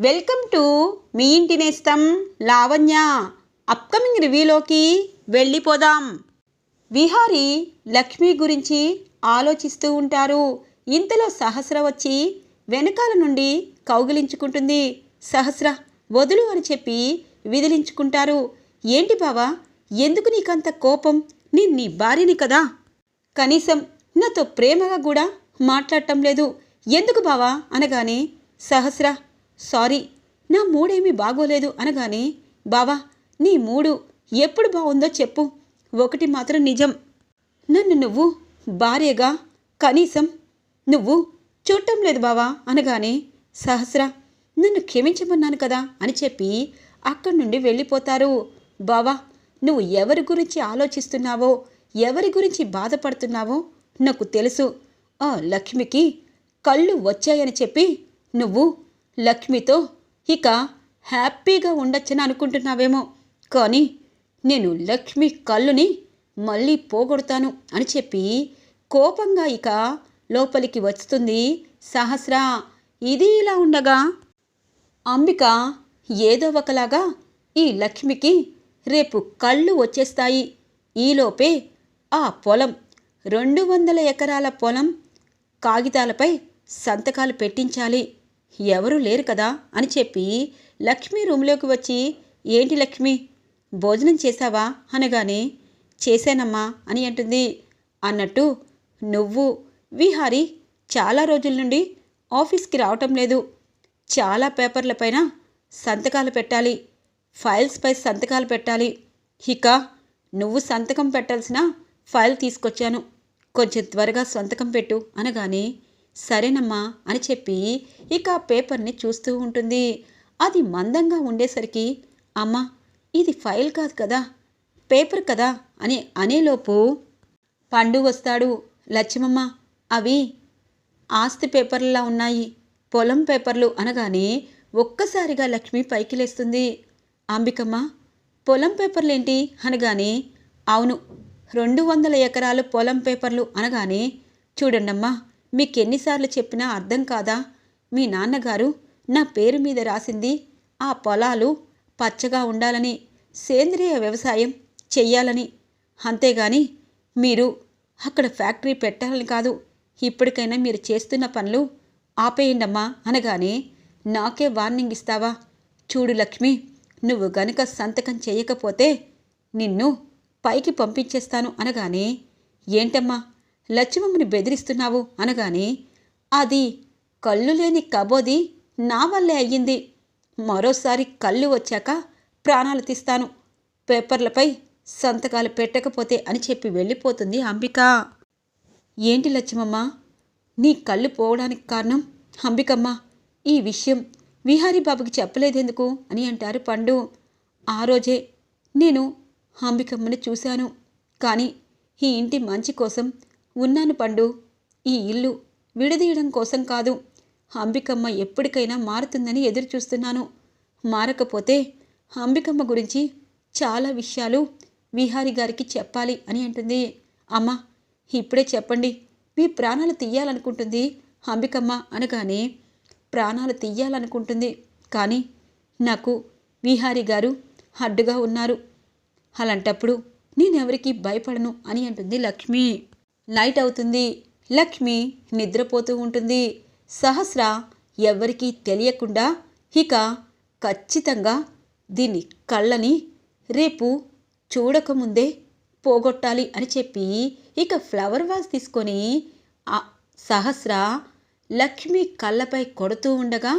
Welcome to me ఇంటి నేస్తం Lavanya. Upcoming రివ్యూలోకి వెళ్ళిపోదాం. విహారి లక్ష్మి గురించి ఆలోచిస్తూ ఉంటారు. ఇంతలో సహస్ర వచ్చి వెనకాల నుండి కౌగిలించుకుంటుంది. సహస్ర వదులు అని చెప్పి విదిలించుకుంటారు. ఏంటి బావా ఎందుకు నీకంత కోపం? నేను నీ భార్యని కదా. కనీసం నాతో ప్రేమగా కూడా మాట్లాడటం లేదు. ఎందుకు బావా? అనగానే సహస్ర సారీ నా మూడేమీ బాగోలేదు అనగానే బావా నీ మూడు ఎప్పుడు బాగుందో చెప్పు. ఒకటి మాత్రం నిజం. నన్ను నువ్వు భార్యగా కనీసం నువ్వు చూడటం లేదు బావా అనగానే సహస్ర నన్ను క్షమించమన్నాను కదా అని చెప్పి అక్కడి నుండి వెళ్ళిపోతారు. బావా నువ్వు ఎవరి గురించి ఆలోచిస్తున్నావో ఎవరి గురించి బాధపడుతున్నావో నాకు తెలుసు. ఆ లక్ష్మికి కళ్ళు వచ్చాయని చెప్పి నువ్వు లక్ష్మితో ఇక హ్యాపీగా ఉండొచ్చని అనుకుంటున్నావేమో. కానీ నేను లక్ష్మి కళ్ళుని మళ్ళీ పోగొడతాను అని చెప్పి కోపంగా ఇక లోపలికి వస్తుంది సహస్ర. ఇది ఇలా ఉండగా? అంబిక ఏదో ఒకలాగా ఈ లక్ష్మికి రేపు కళ్ళు వచ్చేస్తాయి. ఈలోపే ఆ పొలం రెండు వందల ఎకరాల పొలం కాగితాలపై సంతకాలు పెట్టించాలి. ఎవరూ లేరు కదా అని చెప్పి లక్ష్మి రూమ్లోకి వచ్చి ఏంటి లక్ష్మి? భోజనం చేశావా? అనగానే చేశానమ్మా అని అంటుంది. అన్నట్టు నువ్వు విహారి చాలా రోజుల నుండి ఆఫీస్కి రావటం లేదు. చాలా పేపర్లపైన సంతకాలు పెట్టాలి. ఫైల్స్పై సంతకాలు పెట్టాలి. ఇక నువ్వు సంతకం పెట్టాల్సిన ఫైల్ తీసుకొచ్చాను. కొంచెం త్వరగా సంతకం పెట్టు అనగానే సరేనమ్మా అని చెప్పి ఇక ఆ పేపర్ని చూస్తూ ఉంటుంది. అది మందంగా ఉండేసరికి అమ్మా ఇది ఫైల్ కాదు కదా పేపర్ కదా అని అనేలోపు పండు వస్తాడు. లక్ష్మమ్మ అవి ఆస్తి పేపర్లా ఉన్నాయి పొలం పేపర్లు అనగానే ఒక్కసారిగా లక్ష్మి పైకి లేస్తుంది. అంబికమ్మ పొలం పేపర్లేంటి? అనగానే అవును రెండు వందల ఎకరాలు పొలం పేపర్లు అనగానే చూడండమ్మా మీకెన్నిసార్లు చెప్పినా అర్థం కాదా? మీ నాన్నగారు నా పేరు మీద రాసింది. ఆ పొలాలు పచ్చగా ఉండాలని సేంద్రియ వ్యవసాయం చెయ్యాలని. అంతేగాని మీరు అక్కడ ఫ్యాక్టరీ పెట్టాలని కాదు. ఇప్పటికైనా మీరు చేస్తున్న పనులు ఆపేయండమ్మా అనగానే నాకే వార్నింగ్ ఇస్తావా? చూడు లక్ష్మి నువ్వు గనుక సంతకం చేయకపోతే నిన్ను పైకి పంపించేస్తాను అనగానే ఏంటమ్మా? లచ్చిమమ్మని బెదిరిస్తున్నావు? అనగానే అది కళ్ళు లేని కబోది నా వల్లే అయ్యింది. మరోసారి కళ్ళు వచ్చాక ప్రాణాలు తీస్తాను. పేపర్లపై సంతకాలు పెట్టకపోతే అని చెప్పి వెళ్ళిపోతుంది అంబిక. ఏంటి లచ్చిమమ్మ? నీ కళ్ళు పోవడానికి కారణం అంబికమ్మ. ఈ విషయం విహారీ బాబుకి చెప్పలేదెందుకు అని అంటారు పండు. ఆ రోజే నేను అంబికమ్మని చూశాను. కానీ ఈ ఇంటి మంచి కోసం ఉన్నాను పండు. ఈ ఇల్లు విడదీయడం కోసం కాదు. అంబికమ్మ ఎప్పటికైనా మారుతుందని ఎదురుచూస్తున్నాను. మారకపోతే అంబికమ్మ గురించి చాలా విషయాలు విహారి గారికి చెప్పాలి అని అంటుంది. అమ్మ ఇప్పుడే చెప్పండి. మీ ప్రాణాలు తీయాలనుకుంటుంది అంబికమ్మ అనగానే ప్రాణాలు తీయాలనుకుంటుంది. కానీ నాకు విహారి గారు అడ్డుగా ఉన్నారు. అలాంటప్పుడు నేనెవరికి భయపడను అని అంటుంది లక్ష్మి. నైట్ అవుతుంది. లక్ష్మి నిద్రపోతూ ఉంటుంది. సహస్ర ఎవరికీ తెలియకుండా ఇక ఖచ్చితంగా దీని కళ్ళని రేపు చూడకముందే పోగొట్టాలి అని చెప్పి ఇక ఫ్లవర్ వాజ్ తీసుకొని సహస్ర లక్ష్మి కళ్ళపై కొడుతూ ఉండగా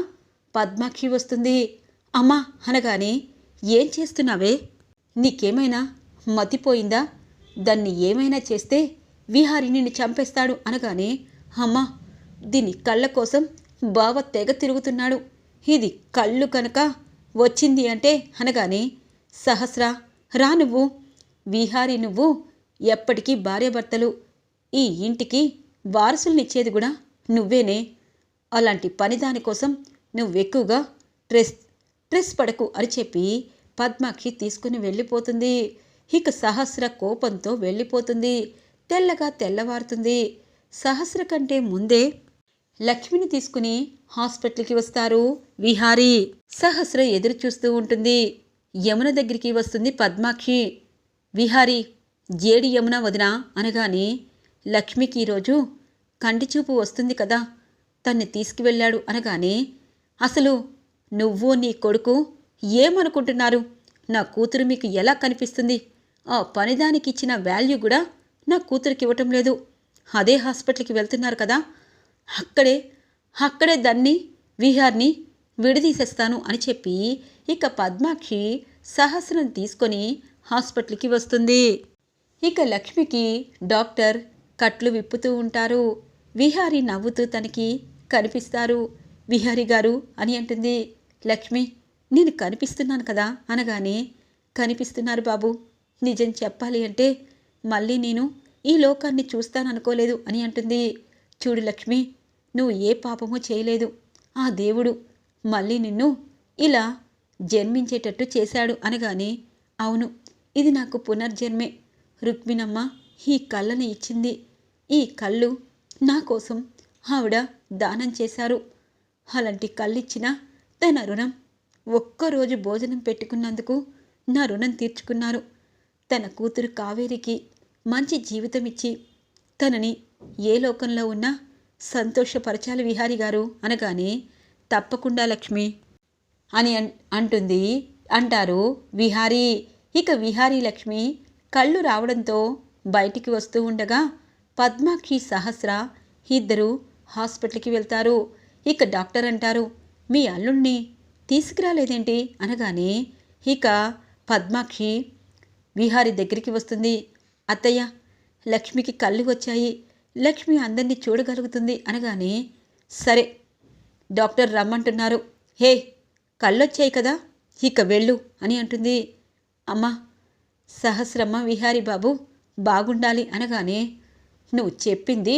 పద్మాక్షి వస్తుంది. అమ్మా అనగానే ఏం చేస్తున్నావే? నీకేమైనా మతిపోయిందా? దాన్ని ఏమైనా చేస్తే విహారి నిన్ను చంపేస్తాడు అనగానే అమ్మా దీని కళ్ళ కోసం బావ తెగ తిరుగుతున్నాడు. ఇది కళ్ళు కనుక వచ్చింది అంటే అనగానే సహస్ర రా నువ్వు. విహారి నువ్వు ఎప్పటికీ భార్యాభర్తలు. ఈ ఇంటికి వారసులనిచ్చేది కూడా నువ్వేనే. అలాంటి పని దానికోసం నువ్వెక్కువగా ట్రెస్ ట్రెస్ పడకు అని చెప్పి పద్మాక్షి తీసుకుని వెళ్ళిపోతుంది. ఇక సహస్ర కోపంతో వెళ్ళిపోతుంది. తెల్లగా తెల్లవారుతుంది. సహస్ర కంటే ముందే లక్ష్మిని తీసుకుని హాస్పిటల్కి వస్తారు విహారీ. సహస్ర ఎదురు చూస్తూ ఉంటుంది. యమున దగ్గరికి వస్తుంది పద్మాక్షి. విహారీ జేడి యమున వదిన అనగానే లక్ష్మికి ఈరోజు కంటి చూపు వస్తుంది కదా. తన్ని తీసుకువెళ్ళాడు అనగానే అసలు నువ్వు నీ కొడుకు ఏమనుకుంటున్నారు? నా కూతురు మీకు ఎలా కనిపిస్తుంది? ఆ పనిదానికి ఇచ్చిన వాల్యూ కూడా నా కూతురికి ఇవ్వటం లేదు. అదే హాస్పిటల్కి వెళ్తున్నారు కదా. అక్కడే అక్కడే దాన్ని విహార్ని విడదీసేస్తాను అని చెప్పి ఇక పద్మాక్షి సహస్రం తీసుకొని హాస్పిటల్కి వస్తుంది. ఇక లక్ష్మికి డాక్టర్ కట్లు విప్పుతూ ఉంటారు. విహారి నవ్వుతూ తనకి కనిపిస్తారు. విహారి గారు అని అంటుంది. లక్ష్మి నేను కనిపిస్తున్నాను కదా అనగానే కనిపిస్తున్నారు బాబు. నిజం చెప్పాలి అంటే మళ్ళీ నేను ఈ లోకాన్ని చూస్తాననుకోలేదు అని అంటుంది. చూడు లక్ష్మి నువ్వు ఏ పాపమూ చేయలేదు. ఆ దేవుడు మళ్ళీ నిన్ను ఇలా జన్మించేటట్టు చేశాడు అనగానే అవును ఇది నాకు పునర్జన్మే. రుక్మిణమ్మ ఈ కళ్ళని ఇచ్చింది. ఈ కళ్ళు నా కోసం ఆవిడ దానం చేశారు. అలాంటి కళ్ళిచ్చిన తన రుణం ఒక్కరోజు భోజనం పెట్టుకున్నందుకు నా రుణం తీర్చుకున్నారు. తన కూతురు కావేరికి మంచి జీవితం ఇచ్చి తనని ఏ లోకంలో ఉన్నా సంతోషపరచాలి విహారి గారు అనగానే తప్పకుండా లక్ష్మి అని అంటుంది. అంటారు విహారీ. ఇక విహారీ లక్ష్మి కళ్ళు రావడంతో బయటికి వస్తూ ఉండగా పద్మాక్షి సహస్ర ఇద్దరు హాస్పిటల్కి వెళ్తారు. ఇక డాక్టర్ అంటారు మీ అల్లుణ్ణి తీసుకురాలేదేంటి? అనగానే ఇక పద్మాక్షి విహారి దగ్గరికి వస్తుంది. అత్తయ్య లక్ష్మికి కళ్ళు వచ్చాయి. లక్ష్మి అందరినీ చూడగలుగుతుంది అనగానే సరే డాక్టర్ రమ్మంటున్నారు. హే కళ్ళొచ్చాయి కదా ఇక వెళ్ళు అని అంటుంది. అమ్మా సహస్రమ్మ విహారి బాబు బాగుండాలి అనగానే నువ్వు చెప్పింది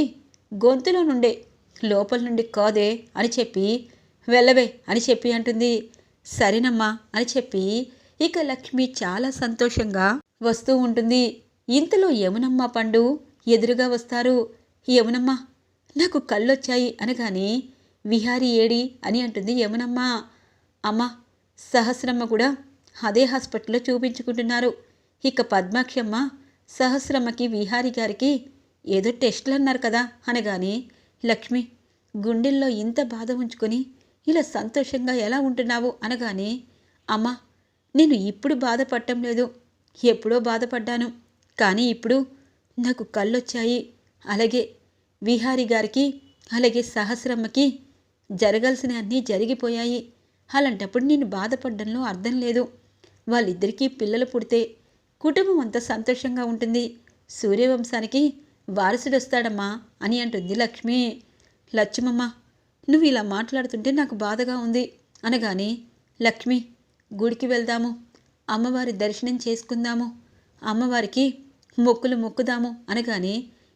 గొంతులో నుండే లోపల నుండి కాదే అని చెప్పి వెళ్ళవే అని చెప్పి అంటుంది. సరేనమ్మా అని చెప్పి ఇక లక్ష్మి చాలా సంతోషంగా వస్తూ ఉంటుంది. ఇంతలో యమునమ్మ పండు ఎదురుగా వస్తారు. యమునమ్మ నాకు కళ్ళొచ్చాయి అనగానే విహారీ ఏడి అని అంటుంది యమునమ్మ. అమ్మ సహస్రమ్మ కూడా అదే హాస్పిటల్లో చూపించుకుంటున్నారు. ఇక పద్మాక్షమ్మ సహస్రమ్మకి విహారి గారికి ఏదో టెస్టులు అన్నారు కదా అనగానే లక్ష్మి గుండెల్లో ఇంత బాధ ఉంచుకొని ఇలా సంతోషంగా ఎలా ఉంటున్నావు అనగానే అమ్మ నేను ఇప్పుడు బాధపడటం లేదు. ఎప్పుడో బాధపడ్డాను. కానీ ఇప్పుడు నాకు కళ్ళొచ్చాయి. అలాగే విహారి గారికి అలాగే సహస్రమ్మకి జరగాల్సిన అన్నీ జరిగిపోయాయి. అలాంటప్పుడు నేను బాధపడడంలో అర్థం లేదు. వాళ్ళిద్దరికీ పిల్లలు పుడితే కుటుంబం అంతా సంతోషంగా ఉంటుంది. సూర్యవంశానికి వారసుడొస్తాడమ్మా అని అంటుంది లక్ష్మి. లక్ష్మమ్మ నువ్వు ఇలా మాట్లాడుతుంటే నాకు బాధగా ఉంది అనగానే లక్ష్మి గుడికి వెళ్దాము. అమ్మవారి దర్శనం చేసుకుందాము. అమ్మవారికి మొక్కులు మొక్కుదాము అనగానే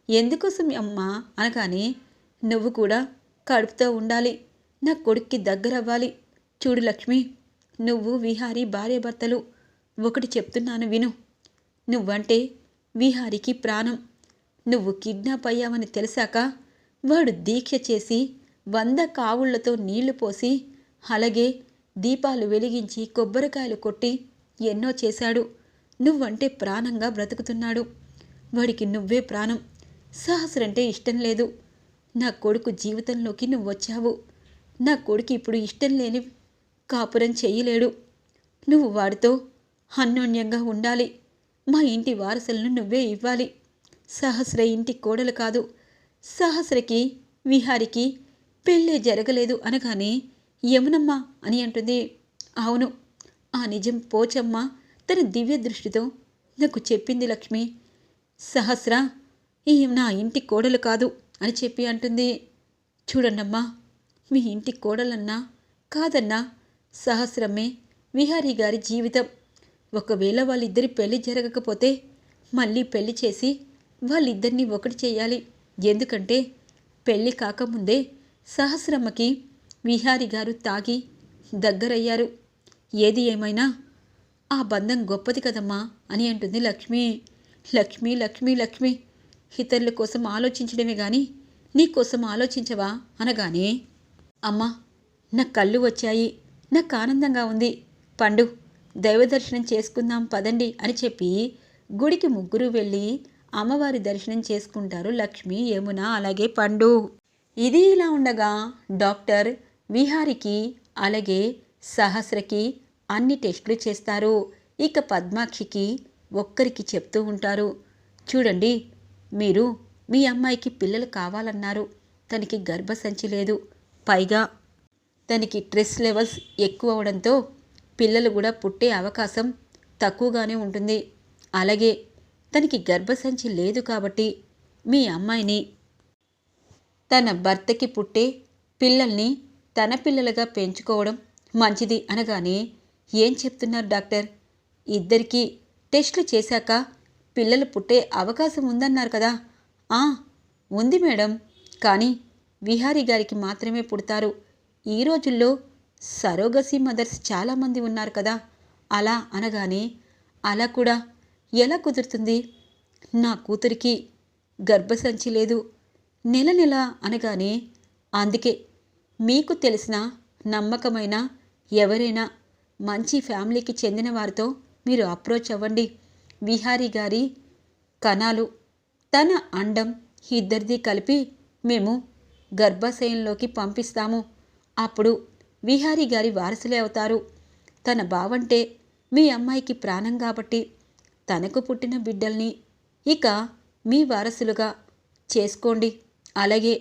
ఎందుకోసం అమ్మా? అనగానే నువ్వు కూడా కడుపుతో ఉండాలి. నా కొడుక్కి దగ్గరవ్వాలి. చూడు లక్ష్మి నువ్వు విహారీ భార్యభర్తలు. ఒకటి చెప్తున్నాను విను. నువ్వంటే విహారికి ప్రాణం. నువ్వు కిడ్నాప్ అయ్యావని తెలిసాక వాడు దీక్ష చేసి వంద కావుళ్ళతో నీళ్ళు పోసి అలాగే దీపాలు వెలిగించి కొబ్బరికాయలు కొట్టి ఎన్నో చేశాడు. నువ్వంటే ప్రాణంగా బ్రతుకుతున్నాడు. వాడికి నువ్వే ప్రాణం. సహస్రంటే ఇష్టం లేదు. నా కొడుకు జీవితంలోకి నువ్వు వచ్చావు నా కొడుకు ఇప్పుడు ఇష్టం లేని కాపురం చేయలేడు. నువ్వు వాడితో అన్యోన్యంగా ఉండాలి. మా ఇంటి వారసులను నువ్వే ఇవ్వాలి. సహస్ర ఇంటి కోడలు కాదు. సహస్రకి విహారికి పెళ్ళే జరగలేదు అనగానే యమునమ్మ అని అంటుంది. అవును ఆ నిజం పోచమ్మ తన దివ్య దృష్టితో నాకు చెప్పింది లక్ష్మి. సహస్ర ఈ నా ఇంటి కోడలు కాదు అని చెప్పి అంటుంది. చూడండమ్మా మీ ఇంటి కోడలన్నా కాదన్నా సహస్రమే విహారీ గారి జీవితం. ఒకవేళ వాళ్ళిద్దరి పెళ్ళి జరగకపోతే మళ్ళీ పెళ్ళి చేసి వాళ్ళిద్దరినీ ఒకటి చేయాలి. ఎందుకంటే పెళ్ళి కాకముందే సహస్రమ్మకి విహారి గారు తాగి దగ్గరయ్యారు. ఏది ఏమైనా ఆ బంధం గొప్పది కదమ్మా అని అంటుంది లక్ష్మి. లక్ష్మి లక్ష్మి లక్ష్మి ఇతరుల కోసం ఆలోచించడమే గాని నీ కోసం ఆలోచించవా అనగానే అమ్మా నా కళ్ళు వచ్చాయి నాకు ఆనందంగా ఉంది. పండు దైవదర్శనం చేసుకుందాం పదండి అని చెప్పి గుడికి ముగ్గురు వెళ్ళి అమ్మవారి దర్శనం చేసుకుంటారు లక్ష్మి యమున అలాగే పండు. ఇది ఇలా ఉండగా డాక్టర్ విహారికి అలాగే సహస్రకి అన్ని టెస్టులు చేస్తారు. ఇక పద్మాక్షికి ఒక్కరికి చెప్తూ ఉంటారు. చూడండి మీరు మీ అమ్మాయికి పిల్లలు కావాలన్నారు. తనకి గర్భసంచి లేదు. పైగా తనకి స్ట్రెస్ లెవెల్స్ ఎక్కువ అవడంతో పిల్లలు కూడా పుట్టే అవకాశం తక్కువగానే ఉంటుంది. అలాగే తనకి గర్భసంచి లేదు కాబట్టి మీ అమ్మాయిని తన భర్తకి పుట్టే పిల్లల్ని తన పిల్లలుగా పెంచుకోవడం మంచిది అనగానే ఏం చెప్తున్నారు డాక్టర్? ఇద్దరికీ టెస్టులు చేశాక పిల్లలు పుట్టే అవకాశం ఉందన్నారు కదా. ఆ ఉంది మేడం. కానీ విహారీ గారికి మాత్రమే పుడతారు. ఈ రోజుల్లో సరోగసి మదర్స్ చాలామంది ఉన్నారు కదా. అలా అనగానే అలా కూడా ఎలా కుదురుతుంది? నా కూతురికి గర్భసంచి లేదు. నెల నెల అనగానే అందుకే మీకు తెలిసిన నమ్మకమైన ఎవరైనా మంచి ఫ్యామిలీకి చెందిన వారితో మీరు అప్రోచ్ అవ్వండి. విహారీ గారి కణాలు తన అండం ఇద్దరిది కలిపి మేము గర్భాశయంలోకి పంపిస్తాము. అప్పుడు విహారీ గారి వారసులే అవుతారు. తన బావంటే మీ అమ్మాయికి ప్రాణం కాబట్టి తనకు పుట్టిన బిడ్డల్ని ఇక మీ వారసులుగా చేసుకోండి. అలాగే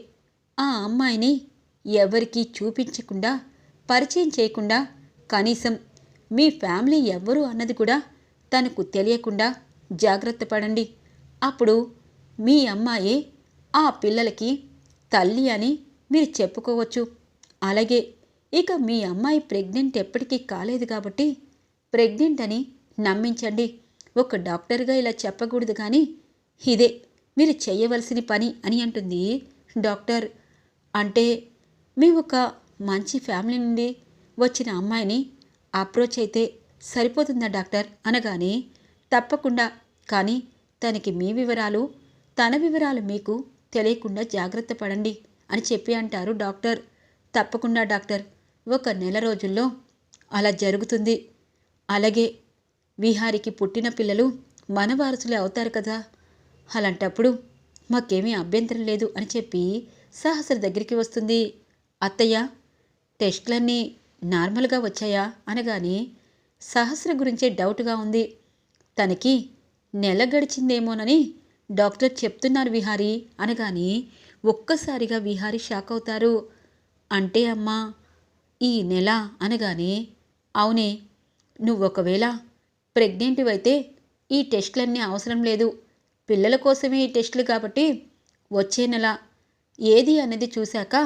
ఆ అమ్మాయిని ఎవరికీ చూపించకుండా పరిచయం చేయకుండా కనీసం మీ ఫ్యామిలీ ఎవ్వరు అన్నది కూడా తనకు తెలియకుండా జాగ్రత్త పడండి. అప్పుడు మీ అమ్మాయి ఆ పిల్లలకి తల్లి అని మీరు చెప్పుకోవచ్చు. అలాగే ఇక మీ అమ్మాయి ప్రెగ్నెంట్ ఎప్పటికీ కాలేదు కాబట్టి ప్రెగ్నెంట్ అని నమ్మించండి. ఒక డాక్టర్గా ఇలా చెప్పకూడదు కానీ ఇదే మీరు చేయవలసిన పని అని అంటుంది డాక్టర్. అంటే మేము ఒక మంచి ఫ్యామిలీ నుండి వచ్చిన అమ్మాయిని అప్రోచ్ అయితే సరిపోతుందా డాక్టర్? అనగానే తప్పకుండా. కానీ తనకి మీ వివరాలు తన వివరాలు మీకు తెలియకుండా జాగ్రత్త పడండి అని చెప్పి అంటారు డాక్టర్. తప్పకుండా డాక్టర్. ఒక నెల రోజుల్లో అలా జరుగుతుంది. అలాగే విహారికి పుట్టిన పిల్లలు మన వారసులే అవుతారు కదా. అలాంటప్పుడు మాకేమీ అభ్యంతరం లేదు అని చెప్పి సహస్ర దగ్గరికి వస్తుంది. అత్తయ్య టెస్ట్లన్నీ నార్మల్గా వచ్చాయా? అనగానే సహస్ర గురించే డౌట్గా ఉంది. తనకి నెల గడిచిందేమోనని డాక్టర్ చెప్తున్నారు విహారీ. అనగానే ఒక్కసారిగా విహారీ షాక్ అవుతారు. అంటే అమ్మా ఈ నెల అనగానే అవునే నువ్వు ఒకవేళ ప్రెగ్నెంట్ అయితే ఈ టెస్టులన్నీ అవసరం లేదు. పిల్లల కోసమే ఈ టెస్టులు కాబట్టి వచ్చే నెల. ఏది అనేది చూశాక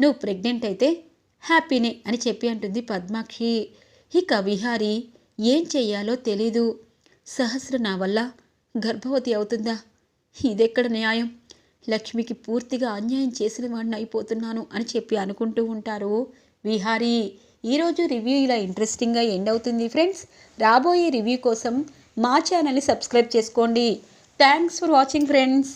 నువ్వు ప్రెగ్నెంట్ అయితే హ్యాపీనే అని చెప్పి అంటుంది పద్మాక్షి. ఇక విహారీ ఏం చెయ్యాలో తెలీదు. సహస్ర నా వల్ల గర్భవతి అవుతుందా? ఇదెక్కడ న్యాయం? లక్ష్మికి పూర్తిగా అన్యాయం చేసిన వాడిని అయిపోతున్నాను అని చెప్పి అనుకుంటూ ఉంటారు విహారీ. ఈరోజు రివ్యూ ఇలా ఇంట్రెస్టింగ్గా ఎండ్ అవుతుంది ఫ్రెండ్స్. రాబోయే రివ్యూ కోసం మా ఛానల్ని సబ్స్క్రైబ్ చేసుకోండి. Thanks for watching friends.